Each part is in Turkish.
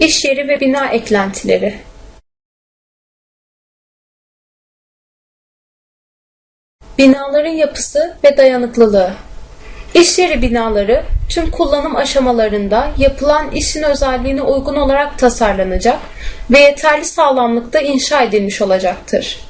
İş yeri ve bina eklentileri. Binaların yapısı ve dayanıklılığı. İş yeri binaları tüm kullanım aşamalarında yapılan işin özelliğine uygun olarak tasarlanacak ve yeterli sağlamlıkta inşa edilmiş olacaktır.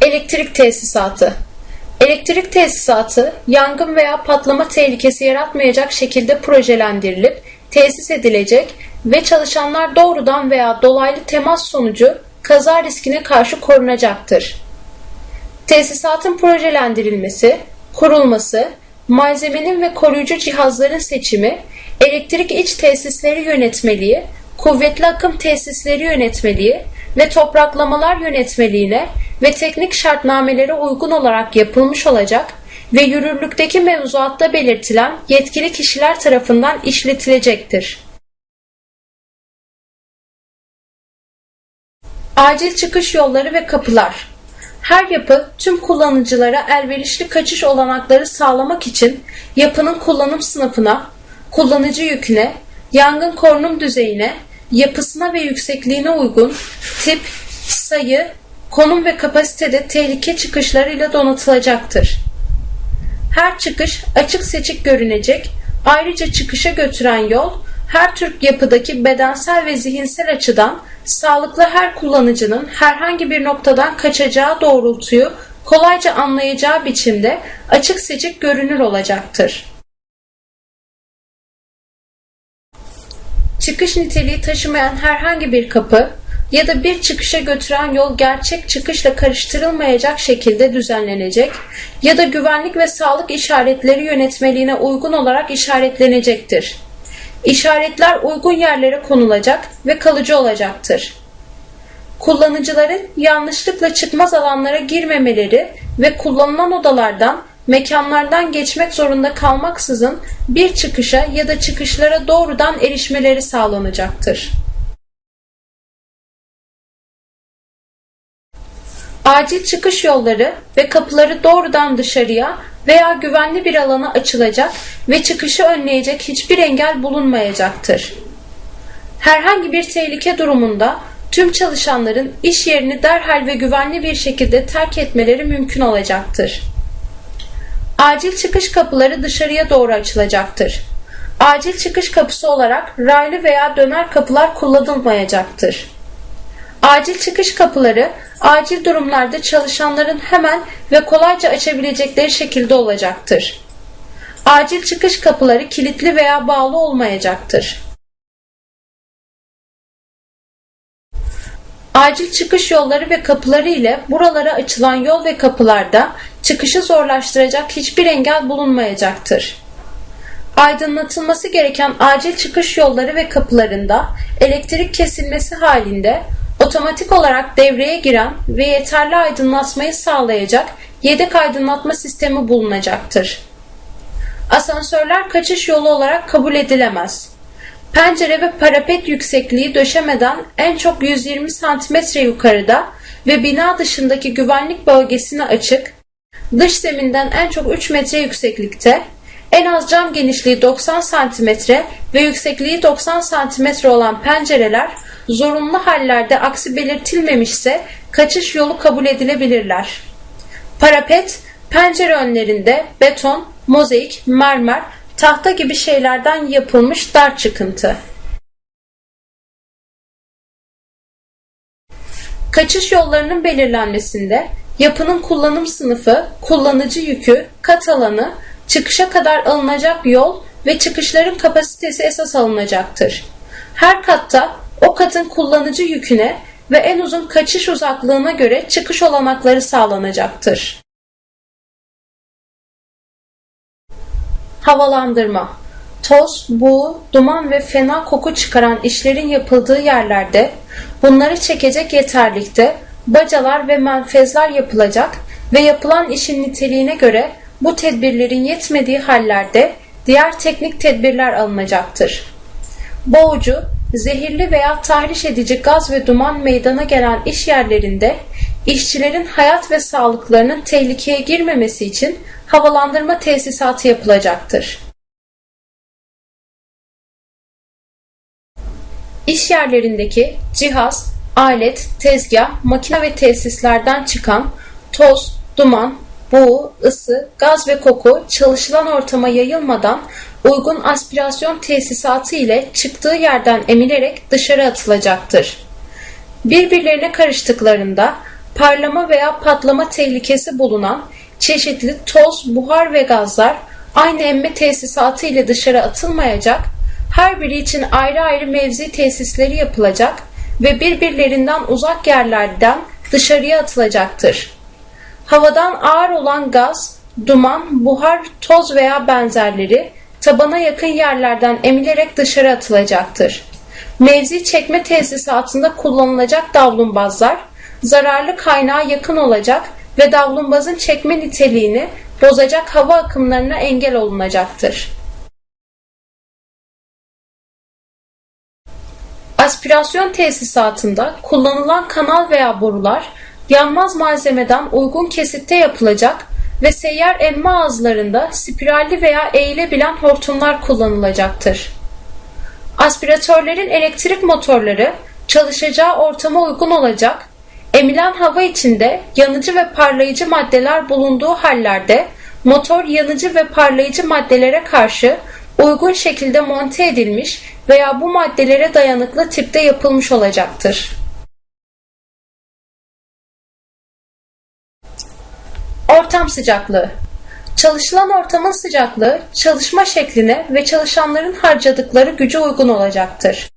Elektrik tesisatı Elektrik tesisatı yangın veya patlama tehlikesi yaratmayacak şekilde projelendirilip tesis edilecek ve çalışanlar doğrudan veya dolaylı temas sonucu kaza riskine karşı korunacaktır. Tesisatın projelendirilmesi, kurulması, malzemenin ve koruyucu cihazların seçimi, elektrik iç tesisleri yönetmeliği, kuvvetli akım tesisleri yönetmeliği ve topraklamalar yönetmeliğine ve teknik şartnamelere uygun olarak yapılmış olacak ve yürürlükteki mevzuatta belirtilen yetkili kişiler tarafından işletilecektir. Acil çıkış yolları ve kapılar her yapı tüm kullanıcılara elverişli kaçış olanakları sağlamak için yapının kullanım sınıfına, kullanıcı yüküne, yangın korunum düzeyine, yapısına ve yüksekliğine uygun tip, sayı, konum ve kapasitede tehlike çıkışlarıyla donatılacaktır. Her çıkış açık seçik görünecek, ayrıca çıkışa götüren yol her tür yapıdaki bedensel ve zihinsel açıdan sağlıklı her kullanıcının herhangi bir noktadan kaçacağı doğrultuyu kolayca anlayacağı biçimde açık seçik görünür olacaktır. Çıkış niteliği taşımayan herhangi bir kapı ya da bir çıkışa götüren yol gerçek çıkışla karıştırılmayacak şekilde düzenlenecek ya da güvenlik ve sağlık işaretleri yönetmeliğine uygun olarak işaretlenecektir. İşaretler uygun yerlere konulacak ve kalıcı olacaktır. Kullanıcıların yanlışlıkla çıkmaz alanlara girmemeleri ve kullanılan odalardan, mekanlardan geçmek zorunda kalmaksızın bir çıkışa ya da çıkışlara doğrudan erişmeleri sağlanacaktır. Acil çıkış yolları ve kapıları doğrudan dışarıya veya güvenli bir alana açılacak ve çıkışı önleyecek hiçbir engel bulunmayacaktır. Herhangi bir tehlike durumunda tüm çalışanların iş yerini derhal ve güvenli bir şekilde terk etmeleri mümkün olacaktır. Acil çıkış kapıları dışarıya doğru açılacaktır. Acil çıkış kapısı olarak raylı veya döner kapılar kullanılmayacaktır. Acil çıkış kapıları acil durumlarda çalışanların hemen ve kolayca açabilecekleri şekilde olacaktır. Acil çıkış kapıları kilitli veya bağlı olmayacaktır. Acil çıkış yolları ve kapıları ile buralara açılan yol ve kapılarda çıkışı zorlaştıracak hiçbir engel bulunmayacaktır. Aydınlatılması gereken acil çıkış yolları ve kapılarında elektrik kesilmesi halinde otomatik olarak devreye giren ve yeterli aydınlatmayı sağlayacak yedek aydınlatma sistemi bulunacaktır. Asansörler kaçış yolu olarak kabul edilemez. Pencere ve parapet yüksekliği döşemeden en çok 120 cm yukarıda ve bina dışındaki güvenlik bölgesine açık, dış zeminden en çok 3 metre yükseklikte, en az cam genişliği 90 cm ve yüksekliği 90 cm olan pencereler zorunlu hallerde aksi belirtilmemişse kaçış yolu kabul edilebilirler. Parapet, pencere önlerinde beton, mozaik, mermer, tahta gibi şeylerden yapılmış dar çıkıntı. Kaçış yollarının belirlenmesinde yapının kullanım sınıfı, kullanıcı yükü, kat alanı, çıkışa kadar alınacak yol ve çıkışların kapasitesi esas alınacaktır. Her katta o katın kullanıcı yüküne ve en uzun kaçış uzaklığına göre çıkış olanakları sağlanacaktır. Havalandırma Toz, buğu, duman ve fena koku çıkaran işlerin yapıldığı yerlerde bunları çekecek yeterlikte bacalar ve menfezler yapılacak ve yapılan işin niteliğine göre bu tedbirlerin yetmediği hallerde diğer teknik tedbirler alınacaktır. Boğucu, zehirli veya tahriş edici gaz ve duman meydana gelen iş yerlerinde işçilerin hayat ve sağlıklarının tehlikeye girmemesi için havalandırma tesisatı yapılacaktır. İş yerlerindeki cihaz, alet, tezgah, makine ve tesislerden çıkan toz, duman, buğu, ısı, gaz ve koku çalışılan ortama yayılmadan uygun aspirasyon tesisatı ile çıktığı yerden emilerek dışarı atılacaktır. Birbirlerine karıştıklarında parlama veya patlama tehlikesi bulunan çeşitli toz, buhar ve gazlar aynı emme tesisatı ile dışarı atılmayacak, her biri için ayrı ayrı mevzi tesisleri yapılacak ve birbirlerinden uzak yerlerden dışarıya atılacaktır. Havadan ağır olan gaz, duman, buhar, toz veya benzerleri tabana yakın yerlerden emilerek dışarı atılacaktır. Mevzi çekme tesisatında kullanılacak davlumbazlar zararlı kaynağa yakın olacak ve davlumbazın çekme niteliğini bozacak hava akımlarına engel olunacaktır. Aspirasyon tesisatında kullanılan kanal veya borular yanmaz malzemeden uygun kesitte yapılacak ve seyyar emme ağızlarında spiralli veya eğilebilen hortumlar kullanılacaktır. Aspiratörlerin elektrik motorları çalışacağı ortama uygun olacak, emilen hava içinde yanıcı ve parlayıcı maddeler bulunduğu hallerde motor yanıcı ve parlayıcı maddelere karşı uygun şekilde monte edilmiş veya bu maddelere dayanıklı tipte yapılmış olacaktır. Ortam sıcaklığı Çalışılan ortamın sıcaklığı çalışma şekline ve çalışanların harcadıkları güce uygun olacaktır.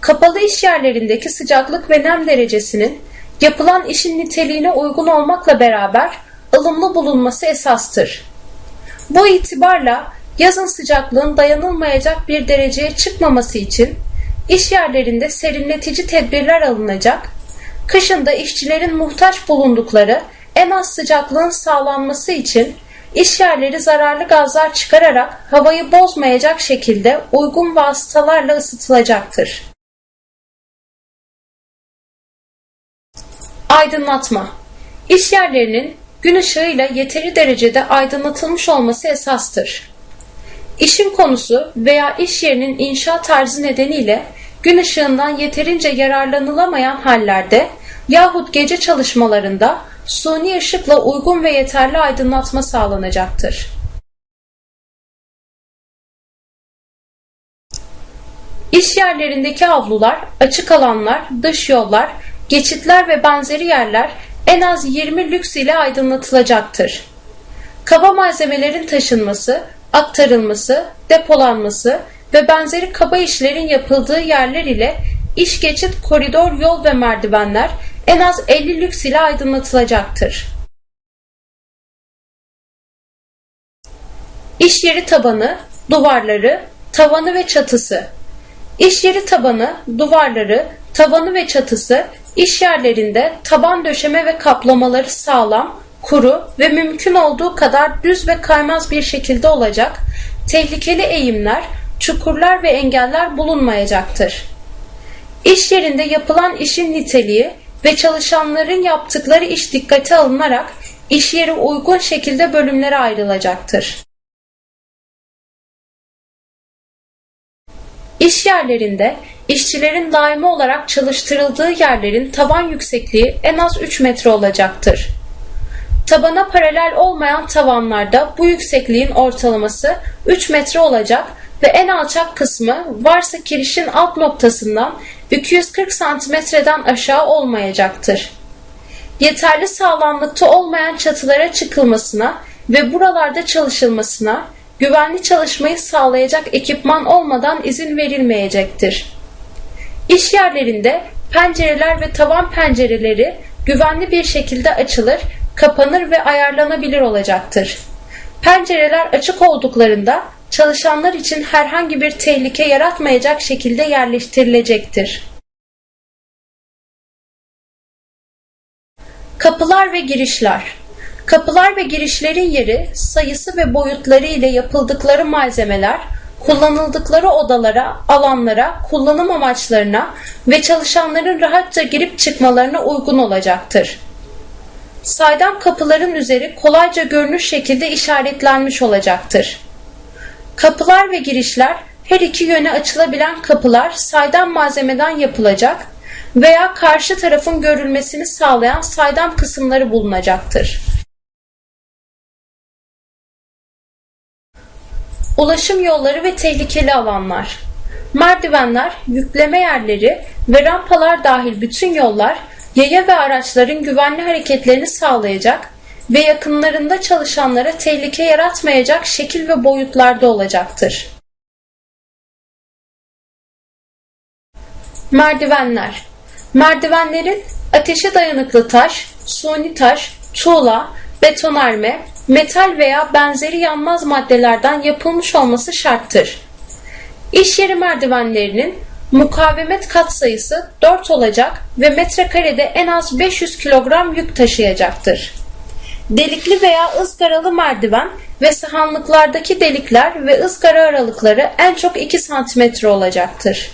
Kapalı iş yerlerindeki sıcaklık ve nem derecesinin yapılan işin niteliğine uygun olmakla beraber ılımlı bulunması esastır. Bu itibarla yazın sıcaklığın dayanılmayacak bir dereceye çıkmaması için iş yerlerinde serinletici tedbirler alınacak, kışın da işçilerin muhtaç bulundukları en az sıcaklığın sağlanması için iş yerleri zararlı gazlar çıkararak havayı bozmayacak şekilde uygun vasıtalarla ısıtılacaktır. Aydınlatma İş yerlerinin gün ışığıyla yeteri derecede aydınlatılmış olması esastır. İşin konusu veya iş yerinin inşa tarzı nedeniyle gün ışığından yeterince yararlanılamayan hallerde yahut gece çalışmalarında suni ışıkla uygun ve yeterli aydınlatma sağlanacaktır. İş yerlerindeki avlular, açık alanlar, dış yollar, geçitler ve benzeri yerler en az 20 lüks ile aydınlatılacaktır. Kaba malzemelerin taşınması, aktarılması, depolanması ve benzeri kaba işlerin yapıldığı yerler ile iş geçit, koridor, yol ve merdivenler en az 50 lüks ile aydınlatılacaktır. İş yeri tabanı, duvarları, tavanı ve çatısı. İş yeri tabanı, duvarları, tavanı ve çatısı iş yerlerinde taban döşeme ve kaplamaları sağlam, kuru ve mümkün olduğu kadar düz ve kaymaz bir şekilde olacak, tehlikeli eğimler, çukurlar ve engeller bulunmayacaktır. İş yerinde yapılan işin niteliği ve çalışanların yaptıkları iş dikkate alınarak iş yeri uygun şekilde bölümlere ayrılacaktır. İş yerlerinde işçilerin daimi olarak çalıştırıldığı yerlerin tavan yüksekliği en az 3 metre olacaktır. Tabana paralel olmayan tavanlarda bu yüksekliğin ortalaması 3 metre olacak ve en alçak kısmı varsa kirişin alt noktasından 240 santimetreden aşağı olmayacaktır. Yeterli sağlamlıkta olmayan çatılara çıkılmasına ve buralarda çalışılmasına güvenli çalışmayı sağlayacak ekipman olmadan izin verilmeyecektir. İş yerlerinde pencereler ve tavan pencereleri güvenli bir şekilde açılır, kapanır ve ayarlanabilir olacaktır. Pencereler açık olduklarında çalışanlar için herhangi bir tehlike yaratmayacak şekilde yerleştirilecektir. Kapılar ve girişler Kapılar ve girişlerin yeri, sayısı ve boyutları ile yapıldıkları malzemeler, kullanıldıkları odalara, alanlara, kullanım amaçlarına ve çalışanların rahatça girip çıkmalarına uygun olacaktır. Saydam kapıların üzeri kolayca görünür şekilde işaretlenmiş olacaktır. Kapılar ve girişler her iki yöne açılabilen kapılar saydam malzemeden yapılacak veya karşı tarafın görülmesini sağlayan saydam kısımları bulunacaktır. Ulaşım yolları ve tehlikeli alanlar. Merdivenler, yükleme yerleri ve rampalar dahil bütün yollar yaya ve araçların güvenli hareketlerini sağlayacak ve yakınlarında çalışanlara tehlike yaratmayacak şekil ve boyutlarda olacaktır. Merdivenler Merdivenlerin ateşe dayanıklı taş, suni taş, tuğla, betonarme, metal veya benzeri yanmaz maddelerden yapılmış olması şarttır. İş yeri merdivenlerinin mukavemet katsayısı 4 olacak ve metrekarede en az 500 kilogram yük taşıyacaktır. Delikli veya ızgaralı merdiven ve sahanlıklardaki delikler ve ızgara aralıkları en çok 2 cm olacaktır.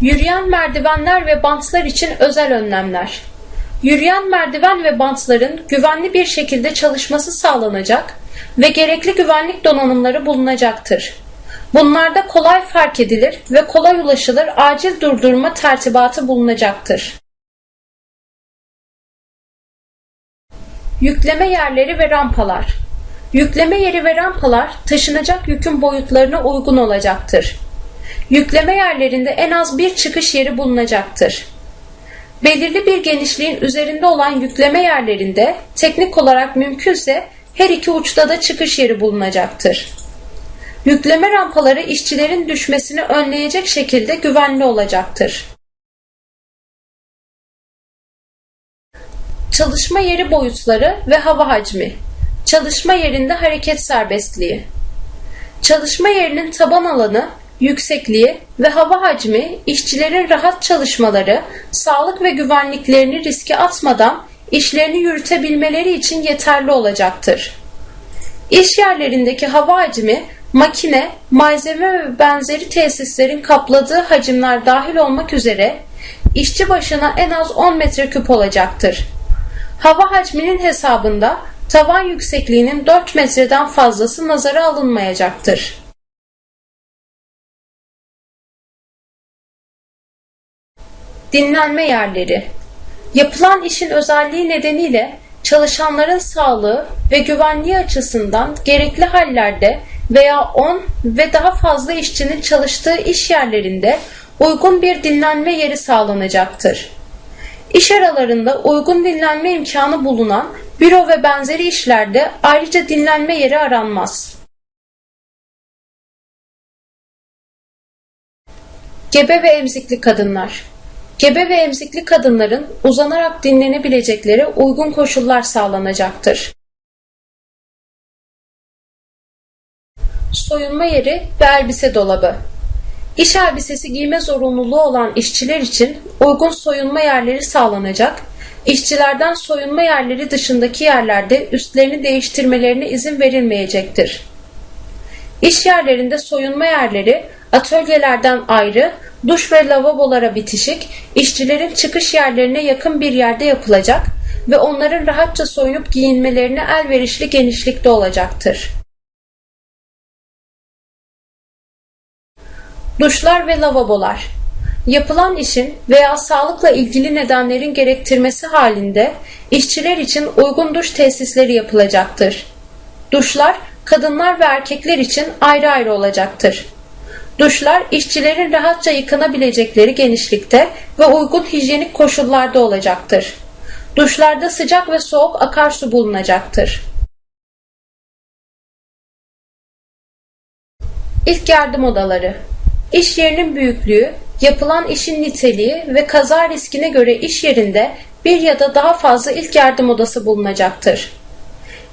Yürüyen merdivenler ve bantlar için özel önlemler. Yürüyen merdiven ve bantların güvenli bir şekilde çalışması sağlanacak ve gerekli güvenlik donanımları bulunacaktır. Bunlarda kolay fark edilir ve kolay ulaşılır acil durdurma tertibatı bulunacaktır. Yükleme yerleri ve rampalar. Yükleme yeri ve rampalar taşınacak yükün boyutlarına uygun olacaktır. Yükleme yerlerinde en az bir çıkış yeri bulunacaktır. Belirli bir genişliğin üzerinde olan yükleme yerlerinde teknik olarak mümkünse her iki uçta da çıkış yeri bulunacaktır. Yükleme rampaları işçilerin düşmesini önleyecek şekilde güvenli olacaktır. Çalışma yeri boyutları ve hava hacmi. Çalışma yerinde hareket serbestliği. Çalışma yerinin taban alanı, yüksekliği ve hava hacmi işçilerin rahat çalışmaları, sağlık ve güvenliklerini riske atmadan işlerini yürütebilmeleri için yeterli olacaktır. İş yerlerindeki hava hacmi makine, malzeme ve benzeri tesislerin kapladığı hacimler dahil olmak üzere işçi başına en az 10 metreküp olacaktır. Hava hacminin hesabında tavan yüksekliğinin 4 metreden fazlası nazara alınmayacaktır. Dinlenme yerleri Yapılan işin özelliği nedeniyle çalışanların sağlığı ve güvenliği açısından gerekli hallerde veya 10 ve daha fazla işçinin çalıştığı iş yerlerinde uygun bir dinlenme yeri sağlanacaktır. İş aralarında uygun dinlenme imkanı bulunan büro ve benzeri işlerde ayrıca dinlenme yeri aranmaz. Gebe ve emzikli kadınlar Gebe ve emzikli kadınların uzanarak dinlenebilecekleri uygun koşullar sağlanacaktır. Soyunma yeri ve elbise dolabı İş elbisesi giyme zorunluluğu olan işçiler için uygun soyunma yerleri sağlanacak, işçilerden soyunma yerleri dışındaki yerlerde üstlerini değiştirmelerine izin verilmeyecektir. İş yerlerinde soyunma yerleri atölyelerden ayrı, duş ve lavabolara bitişik, işçilerin çıkış yerlerine yakın bir yerde yapılacak ve onların rahatça soyunup giyinmelerine elverişli genişlikte olacaktır. Duşlar ve lavabolar Yapılan işin veya sağlıkla ilgili nedenlerin gerektirmesi halinde işçiler için uygun duş tesisleri yapılacaktır. Duşlar kadınlar ve erkekler için ayrı ayrı olacaktır. Duşlar işçilerin rahatça yıkanabilecekleri genişlikte ve uygun hijyenik koşullarda olacaktır. Duşlarda sıcak ve soğuk akarsu bulunacaktır. İlk yardım odaları İş yerinin büyüklüğü, yapılan işin niteliği ve kaza riskine göre iş yerinde bir ya da daha fazla ilk yardım odası bulunacaktır.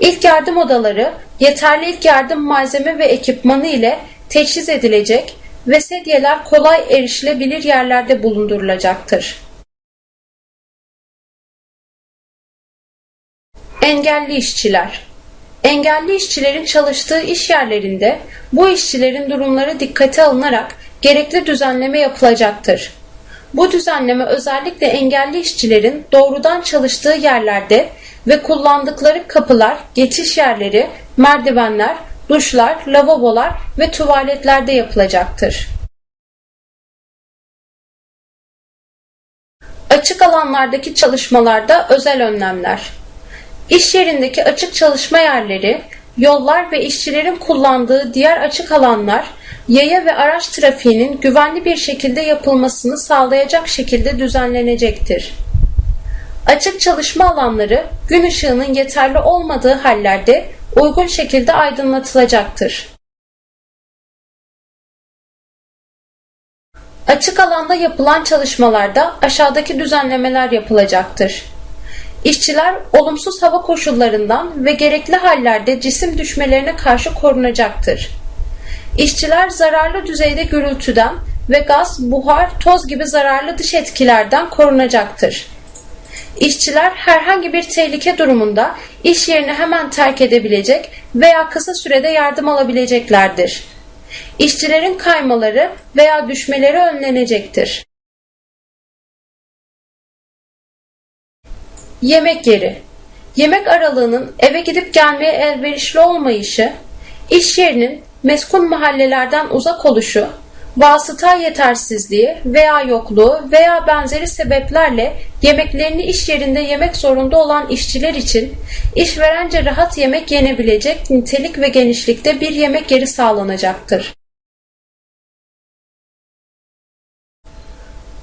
İlk yardım odaları yeterli ilk yardım malzeme ve ekipmanı ile teçhiz edilecek ve sedyeler kolay erişilebilir yerlerde bulundurulacaktır. Engelli işçiler Engelli işçilerin çalıştığı iş yerlerinde bu işçilerin durumları dikkate alınarak gerekli düzenleme yapılacaktır. Bu düzenleme özellikle engelli işçilerin doğrudan çalıştığı yerlerde ve kullandıkları kapılar, geçiş yerleri, merdivenler, duşlar, lavabolar ve tuvaletlerde yapılacaktır. Açık alanlardaki çalışmalarda özel önlemler. İş yerindeki açık çalışma yerleri, yollar ve işçilerin kullandığı diğer açık alanlar, yaya ve araç trafiğinin güvenli bir şekilde yapılmasını sağlayacak şekilde düzenlenecektir. Açık çalışma alanları gün ışığının yeterli olmadığı hallerde uygun şekilde aydınlatılacaktır. Açık alanda yapılan çalışmalarda aşağıdaki düzenlemeler yapılacaktır. İşçiler olumsuz hava koşullarından ve gerekli hallerde cisim düşmelerine karşı korunacaktır. İşçiler zararlı düzeyde gürültüden ve gaz, buhar, toz gibi zararlı dış etkilerden korunacaktır. İşçiler herhangi bir tehlike durumunda iş yerini hemen terk edebilecek veya kısa sürede yardım alabileceklerdir. İşçilerin kaymaları veya düşmeleri önlenecektir. Yemek yeri Yemek aralığının eve gidip gelmeye elverişli olmayışı, iş yerinin meskun mahallelerden uzak oluşu, vasıta yetersizliği veya yokluğu veya benzeri sebeplerle yemeklerini iş yerinde yemek zorunda olan işçiler için işverence rahat yemek yenebilecek nitelik ve genişlikte bir yemek yeri sağlanacaktır.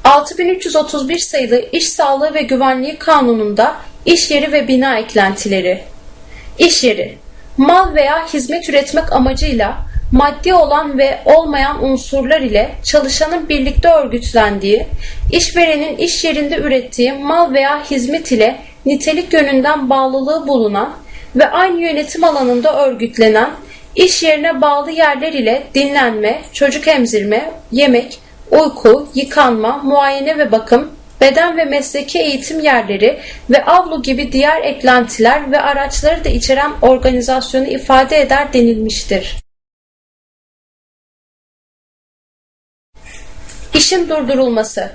6331 sayılı İş Sağlığı ve Güvenliği Kanunu'nda iş yeri ve bina eklentileri. İş yeri, mal veya hizmet üretmek amacıyla maddi olan ve olmayan unsurlar ile çalışanın birlikte örgütlendiği, işverenin iş yerinde ürettiği mal veya hizmet ile nitelik yönünden bağlılığı bulunan ve aynı yönetim alanında örgütlenen, iş yerine bağlı yerler ile dinlenme, çocuk emzirme, yemek, uyku, yıkanma, muayene ve bakım, beden ve mesleki eğitim yerleri ve avlu gibi diğer eklentiler ve araçları da içeren organizasyonu ifade eder denilmiştir. İşin durdurulması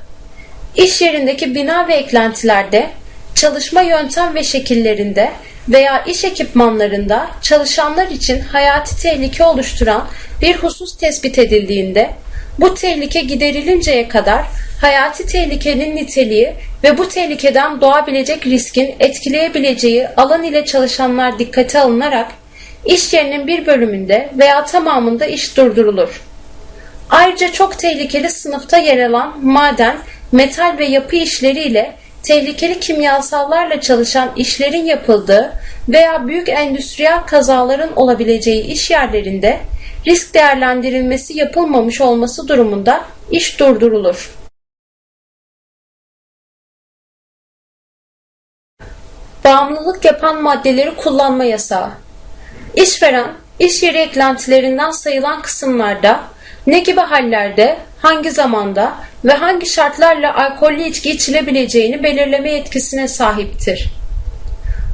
İş yerindeki bina ve eklentilerde, çalışma yöntem ve şekillerinde veya iş ekipmanlarında çalışanlar için hayati tehlike oluşturan bir husus tespit edildiğinde, bu tehlike giderilinceye kadar hayati tehlikenin niteliği ve bu tehlikeden doğabilecek riskin etkileyebileceği alan ile çalışanlar dikkate alınarak iş yerinin bir bölümünde veya tamamında iş durdurulur. Ayrıca çok tehlikeli sınıfta yer alan maden, metal ve yapı işleriyle tehlikeli kimyasallarla çalışan işlerin yapıldığı veya büyük endüstriyel kazaların olabileceği iş yerlerinde risk değerlendirilmesi yapılmamış olması durumunda iş durdurulur. Bağımlılık yapan maddeleri kullanma yasağı. İşveren, iş yeri eklentilerinden sayılan kısımlarda ne gibi hallerde, hangi zamanda ve hangi şartlarla alkollü içki içilebileceğini belirleme yetkisine sahiptir.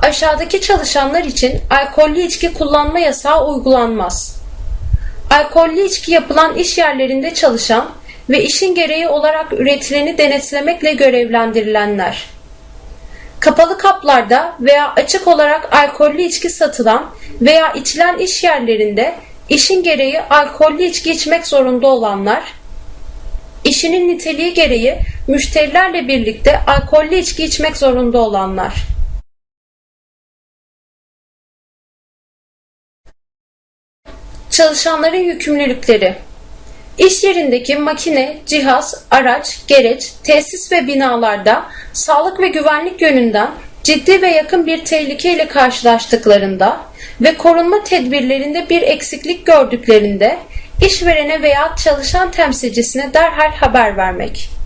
Aşağıdaki çalışanlar için alkollü içki kullanma yasağı uygulanmaz. Alkollü içki yapılan iş yerlerinde çalışan ve işin gereği olarak üretileni denetlemekle görevlendirilenler. Kapalı kaplarda veya açık olarak alkollü içki satılan veya içilen iş yerlerinde işin gereği alkollü içki içmek zorunda olanlar, işinin niteliği gereği müşterilerle birlikte alkollü içki içmek zorunda olanlar. Çalışanların yükümlülükleri İş yerindeki makine, cihaz, araç, gereç, tesis ve binalarda sağlık ve güvenlik yönünden ciddi ve yakın bir tehlike ile karşılaştıklarında ve korunma tedbirlerinde bir eksiklik gördüklerinde işverene veya çalışan temsilcisine derhal haber vermek.